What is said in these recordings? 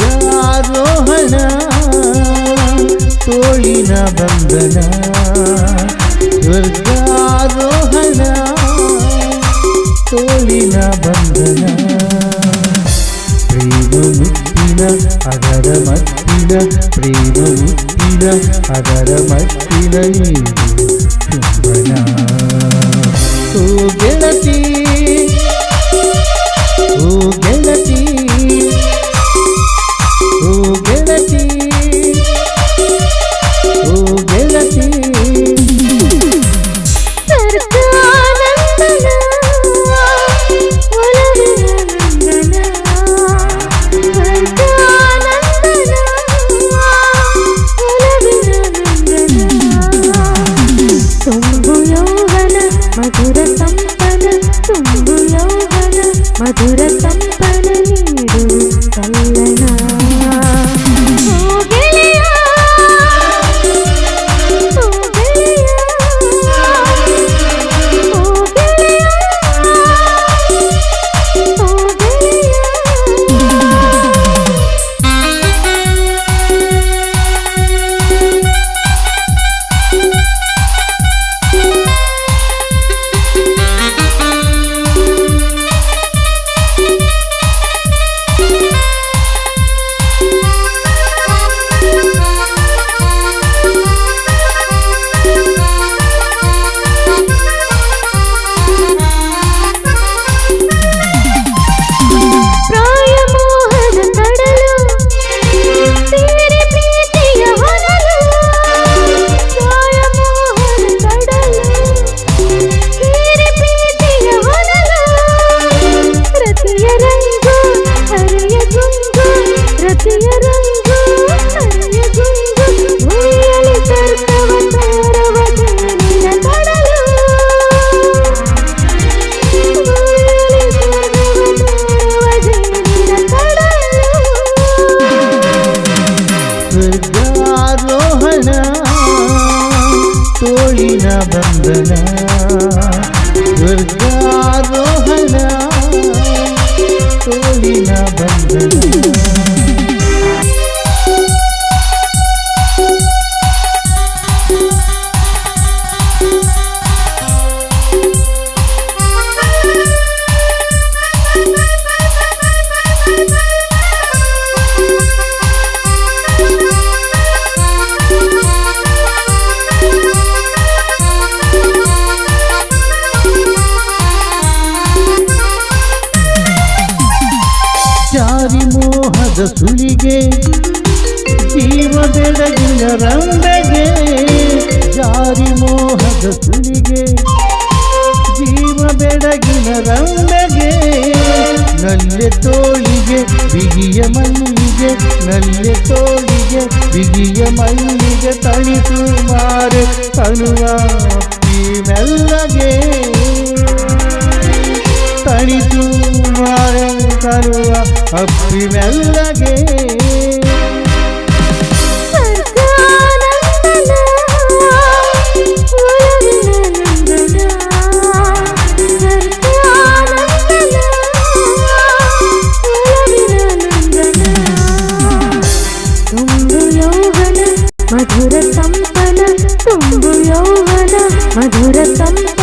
ಸ್ವರ್ಗಾರೋಹಣ ತೋಳಿನ ಬಂಧನ ತೋಳಿನ ಬಂಧನ ಪ್ರೇಮ ಮುತ್ತಿನ ಅದರ ಮತ್ತಿನ ಪ್ರೇಮ ಮುತ್ತಿನ ಅದರ ಮತ್ತಿನ ನೀರು ಚುಂಬನ ಓ ಗೆಳತಿ நண்பனு ಸ್ವರ್ಗಾರೋಹಣ ತೋಳಿನ ಬಂಧನ. ದುರ್ಗಾರೋಹಣ ತೋಳಿನ ಬಂಧನ. ಜಾರಿ ಮೋಹದ ಸುಳಿಗೆ ಜೀವ ಬೆಳಗಿನ ರಂಬೆಗೆ ಜಾರಿ ಮೋಹದ ಸುಳಿಗೆ, ಜೀವ ಬೆಳಗಿನ ರಂಬೆಗೆ ನಲ್ಲೆ ತೋಳಿಗೆ, ಬಿಗಿಯ ಮಲ್ಲಿಗೆ ನಲ್ಲೆ ತೋಳಿಗೆ, ಬಿಗಿಯ ಮಲ್ಲಿಗೆ ತಣಿಸು ಮಾರೆ ಅಪ್ಪಿ ಮೆಲ್ಲಗೆ. తడిచూ మారెంతరువ అప్పి మెల్లగే మధుర సంపన తుంబు యౌవన మధుర సంపన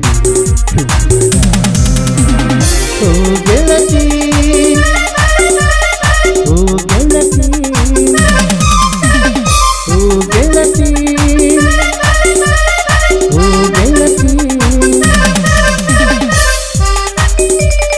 Thank you.